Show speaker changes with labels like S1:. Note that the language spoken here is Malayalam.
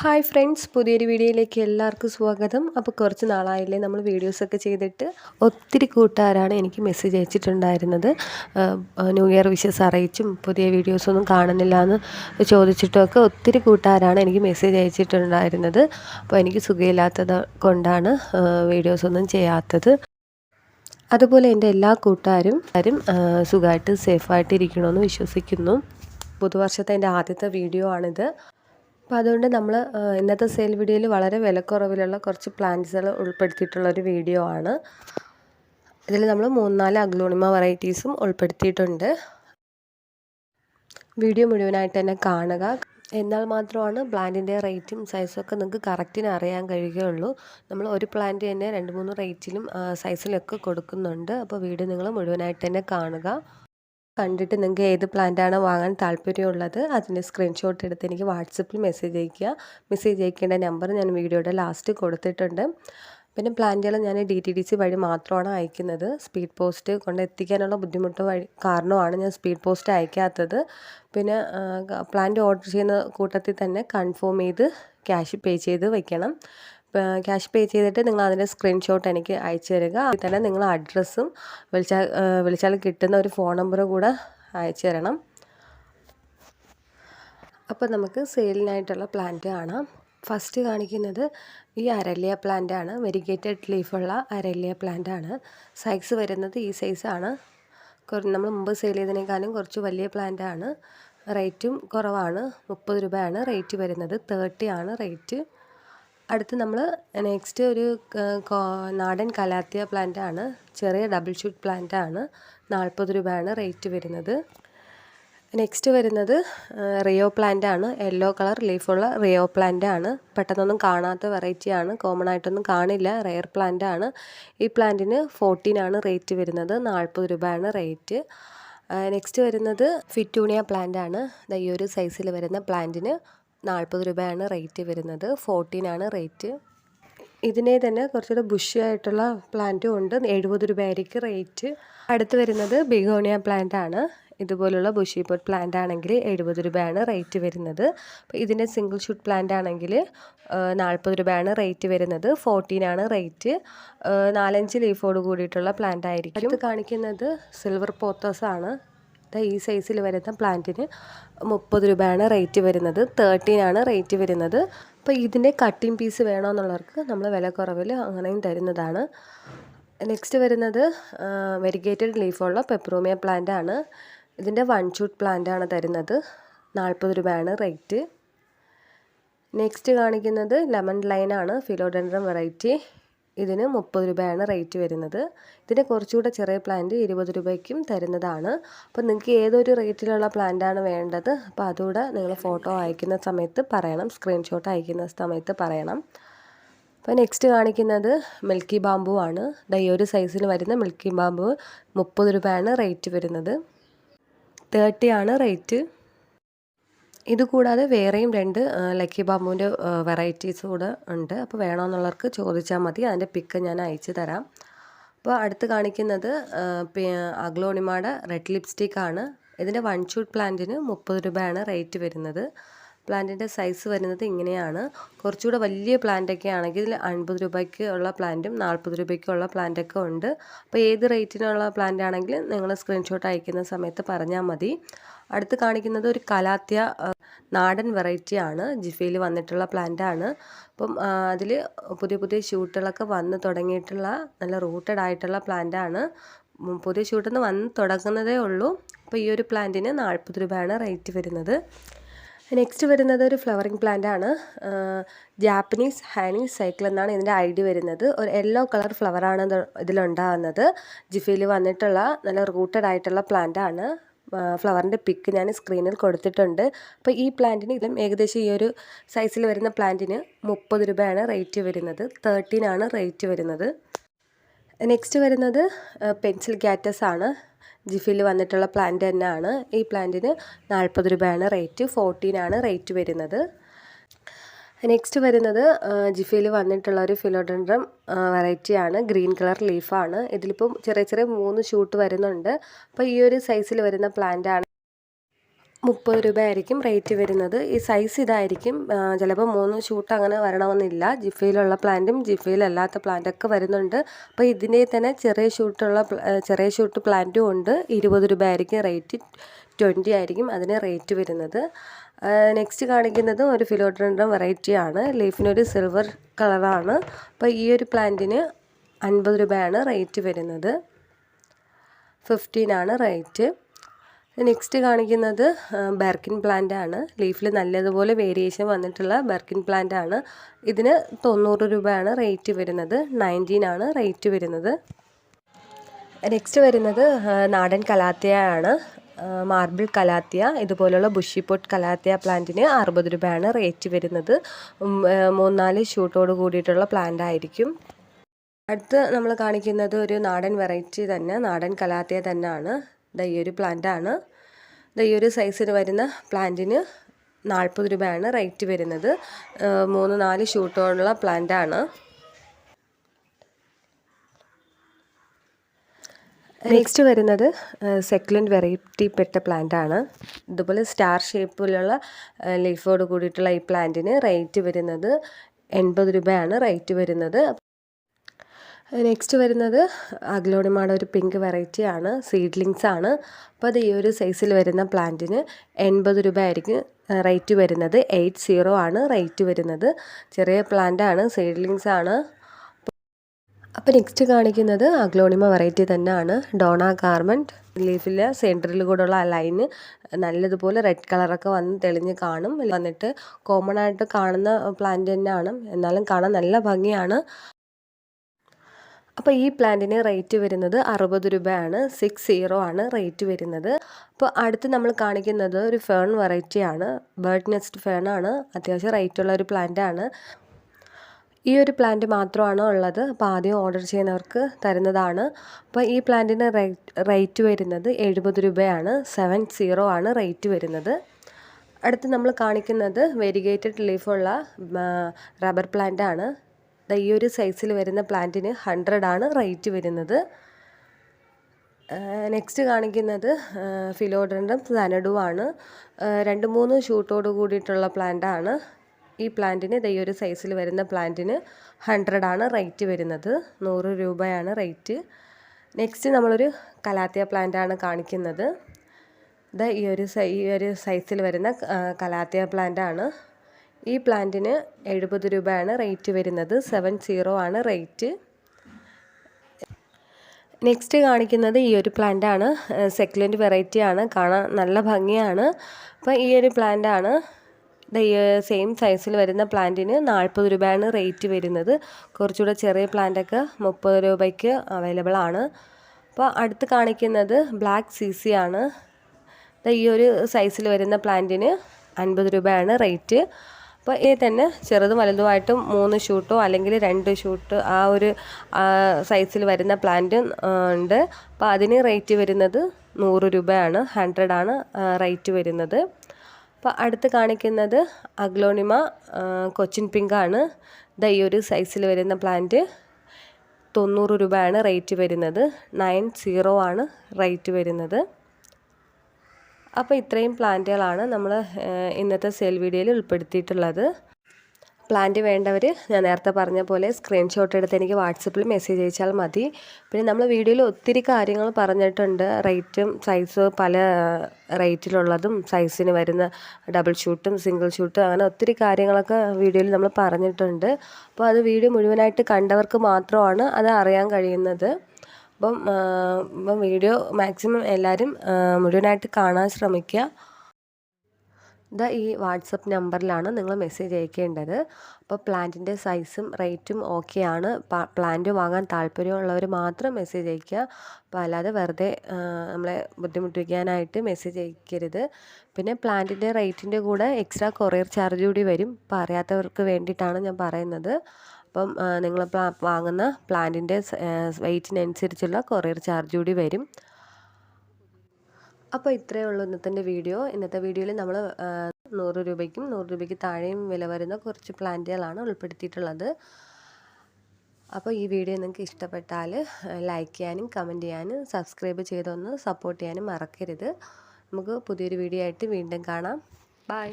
S1: ഹായ് ഫ്രണ്ട്സ് പുതിയൊരു വീഡിയോയിലേക്ക് എല്ലാവർക്കും സ്വാഗതം. അപ്പോൾ കുറച്ച് നാളായില്ലേ നമ്മൾ വീഡിയോസൊക്കെ ചെയ്തിട്ട് ഒത്തിരി കൂട്ടുകാരാണ് എനിക്ക് മെസ്സേജ് അയച്ചിട്ടുണ്ടായിരുന്നത്. ന്യൂ ഇയർ വിഷസ് അറിയിച്ചും പുതിയ വീഡിയോസൊന്നും കാണുന്നില്ല എന്ന് ചോദിച്ചിട്ടൊക്കെ ഒത്തിരി കൂട്ടുകാരാണ് എനിക്ക് മെസ്സേജ് അയച്ചിട്ടുണ്ടായിരുന്നത്. അപ്പോൾ എനിക്ക് സുഖമില്ലാത്തത് കൊണ്ടാണ് വീഡിയോസൊന്നും ചെയ്യാത്തത്. അതുപോലെ എന്റെ എല്ലാ കൂട്ടുകാരും ആരും സുഖമായിട്ട് സേഫായിട്ട് ഇരിക്കണമെന്ന് വിശ്വസിക്കുന്നു. പുതുവർഷത്തെ എന്റെ ആദ്യത്തെ വീഡിയോ ആണിത്. അപ്പോൾ അതുകൊണ്ട് നമ്മൾ ഇന്നത്തെ സെയിൽ വീഡിയോയിൽ വളരെ വിലക്കുറവിലുള്ള കുറച്ച് പ്ലാന്റ്സുകൾ ഉൾപ്പെടുത്തിയിട്ടുള്ള ഒരു വീഡിയോ ആണ്. ഇതിൽ നമ്മൾ മൂന്നാൽ അഗ്ലോണിമ വെറൈറ്റീസും ഉൾപ്പെടുത്തിയിട്ടുണ്ട്. വീഡിയോ മുഴുവനായിട്ട് തന്നെ കാണുക. എന്നാൽ മാത്രമാണ് പ്ലാന്റിന്റെ റേറ്റും സൈസും ഒക്കെ നിങ്ങൾക്ക് കറക്റ്റിന് അറിയാൻ കഴിയുകയുള്ളൂ. നമ്മൾ ഒരു പ്ലാന്റ് തന്നെ രണ്ട് മൂന്ന് റേറ്റിലും സൈസിലൊക്കെ കൊടുക്കുന്നുണ്ട്. അപ്പോൾ വീഡിയോ നിങ്ങൾ മുഴുവനായിട്ട് തന്നെ കാണുക. കണ്ടിട്ട് നിങ്ങൾക്ക് ഏത് പ്ലാന്റാണ് വാങ്ങാൻ താല്പര്യമുള്ളത് അതിന്റെ സ്ക്രീൻഷോട്ട് എടുത്ത് എനിക്ക് വാട്സപ്പിൽ മെസ്സേജ് അയക്കുക മെസ്സേജ് അയക്കേണ്ട നമ്പർ ഞാൻ വീഡിയോയുടെ ലാസ്റ്റ് കൊടുത്തിട്ടുണ്ട്. പിന്നെ പ്ലാന്റുകൾ ഞാൻ ഡി ടി ഡി സി വഴി മാത്രമാണ് അയക്കുന്നത്. സ്പീഡ് പോസ്റ്റ് കൊണ്ട് എത്തിക്കാനുള്ള ബുദ്ധിമുട്ട് വഴി കാരണമാണ് ഞാൻ സ്പീഡ് പോസ്റ്റ് അയക്കാത്തത്. പിന്നെ പ്ലാന്റ് ഓർഡർ ചെയ്യുന്ന കൂട്ടത്തിൽ തന്നെ കൺഫേം ചെയ്ത് ക്യാഷ് പേ ചെയ്ത് വെക്കണം. ക്യാഷ് പേ ചെയ്തിട്ട് നിങ്ങൾ അതിന്റെ സ്ക്രീൻഷോട്ട് എനിക്ക് അയച്ചു തരിക. അതിൽ തന്നെ നിങ്ങൾ അഡ്രസ്സും വിളിച്ചാൽ വിളിച്ചാൽ കിട്ടുന്ന ഒരു ഫോൺ നമ്പറും കൂടെ അയച്ചു തരണം. അപ്പോൾ നമുക്ക് സെയിലിനായിട്ടുള്ള പ്ലാന്റ് കാണാം. ഫസ്റ്റ് കാണിക്കുന്നത് ഈ അരല്യ പ്ലാന്റ് ആണ്. വെരിഗേറ്റഡ് ലീഫുള്ള അരല്യ പ്ലാന്റ് ആണ്. സൈസ് വരുന്നത് ഈ സൈസാണ് നമ്മൾ മുമ്പ് സെയിൽ ചെയ്തതിനേക്കാളും കുറച്ച് വലിയ പ്ലാന്റ് ആണ്. റേറ്റും കുറവാണ്. മുപ്പത് രൂപയാണ് റേറ്റ് വരുന്നത്. തേർട്ടി ആണ് റേറ്റ്. അടുത്ത് നമ്മൾ നെക്സ്റ്റ് ഒരു നാടൻ കലാത്തിയ പ്ലാന്റ് ആണ്. ചെറിയ ഡബിൾ ഷൂട്ട് പ്ലാന്റ് ആണ്. നാൽപ്പത് രൂപയാണ് റേറ്റ് വരുന്നത്. നെക്സ്റ്റ് വരുന്നത് റിയോ പ്ലാന്റ് ആണ്. യെല്ലോ കളർ ലീഫുള്ള റിയോ പ്ലാന്റ് ആണ്. പെട്ടെന്നൊന്നും കാണാത്ത വെറൈറ്റി ആണ്. കോമൺ ആയിട്ടൊന്നും കാണില്ല. റെയർ പ്ലാന്റ് ആണ്. ഈ പ്ലാന്റിന് ഫോർട്ടീൻ ആണ് റേറ്റ് വരുന്നത്. നാൽപ്പത് രൂപയാണ് റേറ്റ് നെക്സ്റ്റ് വരുന്നത് ഫിറ്റൂണിയ പ്ലാന്റ് ആണ്. ഈ ഒരു സൈസിൽ വരുന്ന പ്ലാന്റിന് നാൽപ്പത് രൂപയാണ് റേറ്റ് വരുന്നത്. ഫോർട്ടീനാണ് റേറ്റ്. ഇതിനെ തന്നെ കുറച്ചുകൂടെ ബുഷി ആയിട്ടുള്ള പ്ലാന്റും ഉണ്ട്. എഴുപത് രൂപയായിരിക്കും റേറ്റ്. അടുത്ത് വരുന്നത് ബിഗോണിയ പ്ലാന്റ് ആണ് ഇതുപോലുള്ള ബുഷി പോട്ട് പ്ലാന്റ് ആണെങ്കിൽ എഴുപത് രൂപയാണ് റേറ്റ് വരുന്നത്. അപ്പോൾ ഇതിന്റെ സിംഗിൾ ഷൂട്ട് പ്ലാന്റ് ആണെങ്കിൽ നാൽപ്പത് രൂപയാണ് റേറ്റ് വരുന്നത്. ഫോർട്ടീനാണ് റേറ്റ്. നാലഞ്ച് ലീഫോട് കൂടിയിട്ടുള്ള പ്ലാന്റ് ആയിരിക്കും അടുത്ത് കാണിക്കുന്നത് സിൽവർ പോത്തസ് ആണ് ഈ സൈസിൽ വരുന്ന പ്ലാന്റിന് മുപ്പത് രൂപയാണ് റേറ്റ് വരുന്നത്. തേർട്ടീനാണ് റേറ്റ് വരുന്നത്. അപ്പോൾ ഇതിന്റെ കട്ടിങ് പീസ് വേണമെന്നുള്ളവർക്ക് നമ്മൾ വില കുറവിൽ അങ്ങനെയും തരുന്നതാണ്. നെക്സ്റ്റ് വരുന്നത് വെരിഗേറ്റഡ് ലീഫുള്ള പെപ്രോമിയ പ്ലാന്റ് ആണ്. ഇതിന്റെ വൺ ഷൂട്ട് പ്ലാന്റ് ആണ് തരുന്നത്. നാൽപ്പത് രൂപയാണ് റേറ്റ് നെക്സ്റ്റ് കാണിക്കുന്നത് ലെമൺ ലൈനാണ് ഫിലോഡൻഡ്രം വെറൈറ്റി ഇതിന് മുപ്പത് രൂപയാണ് റേറ്റ് വരുന്നത്. ഇതിന് കുറച്ചുകൂടെ ചെറിയ പ്ലാന്റ് ഇരുപത് രൂപയ്ക്കും തരുന്നതാണ്. അപ്പോൾ നിങ്ങൾക്ക് ഏതൊരു റേറ്റിലുള്ള പ്ലാന്റാണ് വേണ്ടത് അപ്പോൾ അതുകൂടെ നിങ്ങൾ ഫോട്ടോ അയക്കുന്ന സമയത്ത് പറയണം സ്ക്രീൻഷോട്ട് അയക്കുന്ന സമയത്ത് പറയണം. അപ്പോൾ നെക്സ്റ്റ് കാണിക്കുന്നത് മിൽക്കി ബാമ്പു ആണ്. ഈ ഒരു സൈസിൽ വരുന്ന മിൽക്കി ബാമ്പു മുപ്പത് രൂപയാണ് റേറ്റ് വരുന്നത്. തേർട്ടിയാണ് റേറ്റ് ഇത് കൂടാതെ വേറെയും രണ്ട് ലക്കി ബാമ്പുവിന്റെ വെറൈറ്റീസ് കൂടെ ഉണ്ട്. അപ്പോൾ വേണമെന്നുള്ളവർക്ക് ചോദിച്ചാൽ മതി. അതിന്റെ പിക്ക് ഞാൻ അയച്ചു തരാം. അപ്പോൾ അടുത്ത് കാണിക്കുന്നത് അഗ്ലോണിമയുടെ റെഡ് ലിപ്സ്റ്റിക് ആണ്. ഇതിന്റെ വൺ ഷൂട്ട് പ്ലാന്റിന് മുപ്പത് രൂപയാണ് റേറ്റ് വരുന്നത്. പ്ലാന്റിന്റെ സൈസ് വരുന്നത് ഇങ്ങനെയാണ്. കുറച്ചുകൂടെ വലിയ പ്ലാന്റൊക്കെ ആണെങ്കിൽ ഇതിൽ അൻപത് രൂപയ്ക്ക് ഉള്ള പ്ലാന്റും നാൽപ്പത് രൂപയ്ക്കുള്ള പ്ലാന്റൊക്കെ ഉണ്ട്. അപ്പോൾ ഏത് റേറ്റിനുള്ള പ്ലാന്റ് ആണെങ്കിലും നിങ്ങൾ സ്ക്രീൻഷോട്ട് അയക്കുന്ന സമയത്ത് പറഞ്ഞാൽ മതി. അടുത്ത് കാണിക്കുന്നത് ഒരു കലാത്യ നാടൻ വെറൈറ്റി ആണ് ജിഫയിൽ വന്നിട്ടുള്ള പ്ലാന്റ് ആണ് അപ്പം അതിൽ പുതിയ പുതിയ ഷൂട്ടുകളൊക്കെ വന്ന് തുടങ്ങിയിട്ടുള്ള നല്ല റൂട്ടഡ് ആയിട്ടുള്ള പ്ലാന്റ് ആണ് പുതിയ ഷൂട്ടിൽ വന്ന് തുടങ്ങുന്നതേ ഉള്ളൂ. അപ്പോൾ ഈ ഒരു പ്ലാന്റിന് നാൽപ്പത് രൂപയാണ് റേറ്റ് വരുന്നത്. നെക്സ്റ്റ് വരുന്നത് ഒരു ഫ്ലവറിങ് പ്ലാന്റ് ആണ് ജാപ്പനീസ് ഹാനിങ് സൈക്കിൾ എന്നാണ് ഇതിന്റെ ഐ ഡി വരുന്നത്. ഒരു യെല്ലോ കളർ ഫ്ലവറാണ് ഇതിലുണ്ടാകുന്നത്. ജിഫയിൽ വന്നിട്ടുള്ള നല്ല റൂട്ടഡ് ആയിട്ടുള്ള പ്ലാന്റ് ആണ് ഫ്ലവറിന്റെ പിക്ക് ഞാൻ സ്ക്രീനിൽ കൊടുത്തിട്ടുണ്ട്. അപ്പോൾ ഈ പ്ലാന്റിന് ഇതിലും ഏകദേശം ഈ ഒരു സൈസിൽ വരുന്ന പ്ലാന്റിന് മുപ്പത് രൂപയാണ് റേറ്റ് വരുന്നത്. തേർട്ടീനാണ് റേറ്റ് വരുന്നത്. നെക്സ്റ്റ് വരുന്നത് പെൻസിൽ ക്യാറ്റസ് ആണ്. ജിഫിൽ വന്നിട്ടുള്ള പ്ലാന്റ് തന്നെയാണ്. ഈ പ്ലാന്റിന് നാൽപ്പത് രൂപയാണ് റേറ്റ് ഫോർട്ടീനാണ് റേറ്റ് വരുന്നത്. നെക്സ്റ്റ് വരുന്നത് ജിഫയിൽ വന്നിട്ടുള്ള ഒരു ഫിലോഡൻഡ്രം വെറൈറ്റിയാണ് ഗ്രീൻ കളർ ലീഫാണ് ഇതിലിപ്പം ചെറിയ ചെറിയ മൂന്ന് ഷൂട്ട് വരുന്നുണ്ട്. അപ്പോൾ ഈ ഒരു സൈസിൽ വരുന്ന പ്ലാന്റ് ആണ്. മുപ്പത് രൂപ ആയിരിക്കും റേറ്റ് വരുന്നത്. ഈ സൈസ് ഇതായിരിക്കും ചിലപ്പോൾ മൂന്ന് ഷൂട്ട് അങ്ങനെ വരണമെന്നില്ല. ജിഫയിലുള്ള പ്ലാന്റും ജിഫയിലല്ലാത്ത പ്ലാന്റൊക്കെ വരുന്നുണ്ട്. അപ്പോൾ ഇതിന്റെ തന്നെ ചെറിയ ഷൂട്ടുള്ള ചെറിയ ഷൂട്ട് പ്ലാന്റും ഉണ്ട്. ഇരുപത് രൂപ ആയിരിക്കും റേറ്റ് ട്വന്റി ആയിരിക്കും അതിന് റേറ്റ് വരുന്നത്. നെക്സ്റ്റ് കാണിക്കുന്നത് ഒരു ഫിലോഡ്രൻഡ്രം വെറൈറ്റിയാണ് ലീഫിനൊരു സിൽവർ കളറാണ് അപ്പോൾ ഈ ഒരു പ്ലാന്റിന് അൻപത് രൂപയാണ് റേറ്റ് വരുന്നത്. ഫിഫ്റ്റീനാണ് റേറ്റ് നെക്സ്റ്റ് കാണിക്കുന്നത് ബെർക്കിൻ പ്ലാന്റ് ആണ്. ലീഫിൽ നല്ലതുപോലെ വേരിയേഷൻ വന്നിട്ടുള്ള ബെർക്കിൻ പ്ലാന്റ് ആണ്. ഇതിന് തൊണ്ണൂറ് രൂപയാണ് റേറ്റ് വരുന്നത്. നയന്റീൻ ആണ് റേറ്റ് വരുന്നത്. നെക്സ്റ്റ് വരുന്നത് നാടൻ കലാത്തിയ ആണ്. മാർബിൾ കലാത്തിയ ഇതുപോലുള്ള ബുഷി പൊട്ട് കലാത്തിയ പ്ലാന്റിന് അറുപത് രൂപയാണ് റേറ്റ് വരുന്നത്. മൂന്നാൽ ഷൂട്ടോട് കൂടിയിട്ടുള്ള പ്ലാന്റ് ആയിരിക്കും. അടുത്ത് നമ്മൾ കാണിക്കുന്നത് ഒരു നാടൻ വെറൈറ്റി തന്നെ നാടൻ കലാത്തിയ തന്നെയാണ്. ഈ ഒരു പ്ലാന്റാണ് ഈ ഒരു സൈസിന് വരുന്ന പ്ലാന്റിന് നാൽപ്പത് രൂപയാണ് റേറ്റ് വരുന്നത്. മൂന്ന് നാല് ഷൂട്ടോടുള്ള പ്ലാന്റാണ് നെക്സ്റ്റ് വരുന്നത് സെക്കുലന്റ് വെറൈറ്റി പെട്ട പ്ലാന്റ് ആണ്. ഇതുപോലെ സ്റ്റാർ ഷേപ്പിലുള്ള ലീഫോട് കൂടിയിട്ടുള്ള ഈ പ്ലാന്റിന് റേറ്റ് വരുന്നത് എൺപത് രൂപയാണ് റേറ്റ് വരുന്നത്. നെക്സ്റ്റ് വരുന്നത് അഗ്ലോണിമാടെ ഒരു പിങ്ക് വെറൈറ്റി ആണ് സീഡ്ലിങ്സ് ആണ്. അപ്പോൾ അത് ഈ ഒരു സൈസിൽ വരുന്ന പ്ലാന്റിന് എൺപത് രൂപ ആയിരിക്കും റേറ്റ് വരുന്നത്. എയ്റ്റ് സീറോ ആണ് റേറ്റ് വരുന്നത്. ചെറിയ പ്ലാന്റ് ആണ് സീഡ്ലിങ്സ് ആണ്. അപ്പോൾ നെക്സ്റ്റ് കാണിക്കുന്നത് അഗ്ലോണിമ വെറൈറ്റി തന്നെയാണ്. ഡോണ ഗാർമെന്റ് ലീഫിൽ സെന്ററിൽ കൂടെയുള്ള ആ ലൈന് നല്ലതുപോലെ റെഡ് കളറൊക്കെ വന്ന് തെളിഞ്ഞ് കാണും. വന്നിട്ട് കോമൺ ആയിട്ട് കാണുന്ന പ്ലാന്റ് തന്നെയാണ്. എന്നാലും കാണാൻ നല്ല ഭംഗിയാണ്. അപ്പോൾ ഈ പ്ലാന്റിന് റേറ്റ് വരുന്നത് അറുപത് രൂപയാണ്. സിക്സ് സീറോ ആണ് റേറ്റ് വരുന്നത്. അപ്പോൾ അടുത്ത് നമ്മൾ കാണിക്കുന്നത് ഒരു ഫേൺ വെറൈറ്റിയാണ് ബേർഡ് നെസ്റ്റ് ഫേൺ ആണ്. അത്യാവശ്യം റേറ്റ് ഉള്ള ഒരു പ്ലാന്റ് ആണ്. ഈ ഒരു പ്ലാന്റ് മാത്രമാണ് ഉള്ളത്? അപ്പോൾ ആദ്യം ഓർഡർ ചെയ്യുന്നവർക്ക് തരുന്നതാണ്. അപ്പോൾ ഈ പ്ലാന്റിന് റേറ്റ് വരുന്നത് എഴുപത് രൂപയാണ്. സെവൻ സീറോ ആണ് റേറ്റ് വരുന്നത്. അടുത്ത് നമ്മൾ കാണിക്കുന്നത് വെരിഗേറ്റഡ് ലീഫുള്ള റബ്ബർ പ്ലാന്റ് ആണ്. ഈ ഒരു സൈസിൽ വരുന്ന പ്ലാന്റിന് ഹൺഡ്രഡ് ആണ് റേറ്റ് വരുന്നത്. നെക്സ്റ്റ് കാണിക്കുന്നത് ഫിലോഡൻഡം സനഡുവാണ് രണ്ട് മൂന്ന് ഷൂട്ടോട് കൂടിയിട്ടുള്ള പ്ലാന്റാണ് ഈ പ്ലാന്റിന് ഇതേ ഒരു സൈസിൽ വരുന്ന പ്ലാന്റിന് ഹൺഡ്രഡ് ആണ് റേറ്റ് വരുന്നത്. നൂറ് രൂപയാണ് റേറ്റ് നെക്സ്റ്റ് നമ്മളൊരു കലാത്തിയ പ്ലാന്റാണ് കാണിക്കുന്നത്. ഇത് ഈ ഒരു ഈ ഒരു സൈസിൽ വരുന്ന കലാത്തിയ പ്ലാന്റാണ് ഈ പ്ലാന്റിന് എഴുപത് രൂപയാണ് റേറ്റ് വരുന്നത്. സെവൻ സീറോ ആണ് റേറ്റ് നെക്സ്റ്റ് കാണിക്കുന്നത് ഈ ഒരു പ്ലാന്റാണ് സെക്ലന്റ് വെറൈറ്റി ആണ്. കാണാൻ നല്ല ഭംഗിയാണ്. അപ്പോൾ ഈ ഒരു പ്ലാന്റാണ് സെയിം സൈസിൽ വരുന്ന പ്ലാന്റിന് നാൽപ്പത് രൂപയാണ് റേറ്റ് വരുന്നത്. കുറച്ചുകൂടെ ചെറിയ പ്ലാന്റൊക്കെ മുപ്പത് രൂപയ്ക്ക് അവൈലബിൾ ആണ്. അപ്പോൾ അടുത്ത് കാണിക്കുന്നത് ബ്ലാക്ക് സി സി ആണ്. ഈ ഒരു സൈസിൽ വരുന്ന പ്ലാന്റിന് അൻപത് രൂപയാണ് റേറ്റ് അപ്പോൾ ഈ തന്നെ ചെറുതും വലുതുമായിട്ടും മൂന്ന് ഷൂട്ടോ അല്ലെങ്കിൽ രണ്ട് ഷൂട്ട് ആ ഒരു സൈസിൽ വരുന്ന പ്ലാന്റ് ഉണ്ട്. അപ്പോൾ അതിന് റേറ്റ് വരുന്നത് നൂറ് രൂപയാണ് ഹൺഡ്രഡാണ് റേറ്റ് വരുന്നത്. അപ്പോൾ അടുത്ത് കാണിക്കുന്നത് അഗ്ലോണിമ കൊച്ചിൻ പിങ്കാണ്. ദ ഈ ഒരു സൈസിൽ വരുന്ന പ്ലാന്റ് തൊണ്ണൂറ് രൂപയാണ് റേറ്റ് വരുന്നത്. നയൻ സീറോ ആണ് റേറ്റ് വരുന്നത്. അപ്പോൾ ഇത്രയും പ്ലാന്റുകളാണ് നമ്മൾ ഇന്നത്തെ സെയിൽ വീഡിയോയിൽ ഉൾപ്പെടുത്തിയിട്ടുള്ളത്. പ്ലാന്റ് വേണ്ടവർ ഞാൻ നേരത്തെ പറഞ്ഞ പോലെ സ്ക്രീൻഷോട്ട് എടുത്ത് എനിക്ക് വാട്സപ്പിൽ മെസ്സേജ് അയച്ചാൽ മതി. പിന്നെ നമ്മൾ വീഡിയോയിൽ ഒത്തിരി കാര്യങ്ങൾ പറഞ്ഞിട്ടുണ്ട്. റേറ്റും സൈസ് പല റേറ്റിലുള്ളതും സൈസിന് വരുന്ന ഡബിൾ ഷൂട്ടും സിംഗിൾ ഷൂട്ടും അങ്ങനെ ഒത്തിരി കാര്യങ്ങളൊക്കെ വീഡിയോയിൽ നമ്മൾ പറഞ്ഞിട്ടുണ്ട്. അപ്പോൾ അത് വീഡിയോ മുഴുവനായിട്ട് കണ്ടവർക്ക് മാത്രമാണ് അത് അറിയാൻ കഴിയുന്നത്. അപ്പം വീഡിയോ മാക്സിമം എല്ലാവരും മുഴുവനായിട്ട് കാണാൻ ശ്രമിക്കുക. ഇതാ ഈ വാട്സപ്പ് നമ്പറിലാണ് നിങ്ങൾ മെസ്സേജ് അയക്കേണ്ടത്. അപ്പോൾ പ്ലാന്റിന്റെ സൈസും റേറ്റും ഓക്കെയാണ് പ്ലാന്റ് വാങ്ങാൻ താല്പര്യമുള്ളവർ മാത്രം മെസ്സേജ് അയക്കുക. അപ്പോൾ അല്ലാതെ വെറുതെ നമ്മളെ ബുദ്ധിമുട്ടിക്കാനായിട്ട് മെസ്സേജ് അയക്കരുത്. പിന്നെ പ്ലാന്റിന്റെ റേറ്റിന്റെ കൂടെ എക്സ്ട്രാ കൊറിയർ ചാർജ് കൂടി വരും. അപ്പോൾ അറിയാത്തവർക്ക് വേണ്ടിയിട്ടാണ് ഞാൻ പറയുന്നത്. അപ്പം നിങ്ങൾ വാങ്ങുന്ന പ്ലാന്റിന്റെ വെയ്റ്റിനനുസരിച്ചുള്ള കൊറിയർ ചാർജ് കൂടി വരും. അപ്പോൾ ഇത്രയേ ഉള്ളൂ ഇന്നത്തെ വീഡിയോ. ഇന്നത്തെ വീഡിയോയിൽ നമ്മൾ നൂറ് രൂപയ്ക്കും നൂറ് രൂപയ്ക്ക് താഴെയും വില വരുന്ന കുറച്ച് പ്ലാന്റുകളാണ് ഉൾപ്പെടുത്തിയിട്ടുള്ളത്. അപ്പോൾ ഈ വീഡിയോ നിങ്ങൾക്ക് ഇഷ്ടപ്പെട്ടാൽ ലൈക്ക് ചെയ്യാനും കമന്റ് ചെയ്യാനും സബ്സ്ക്രൈബ് ചെയ്തൊന്ന് സപ്പോർട്ട് ചെയ്യാനും മറക്കരുത്. നമുക്ക് പുതിയൊരു വീഡിയോ ആയിട്ട് വീണ്ടും കാണാം. ബൈ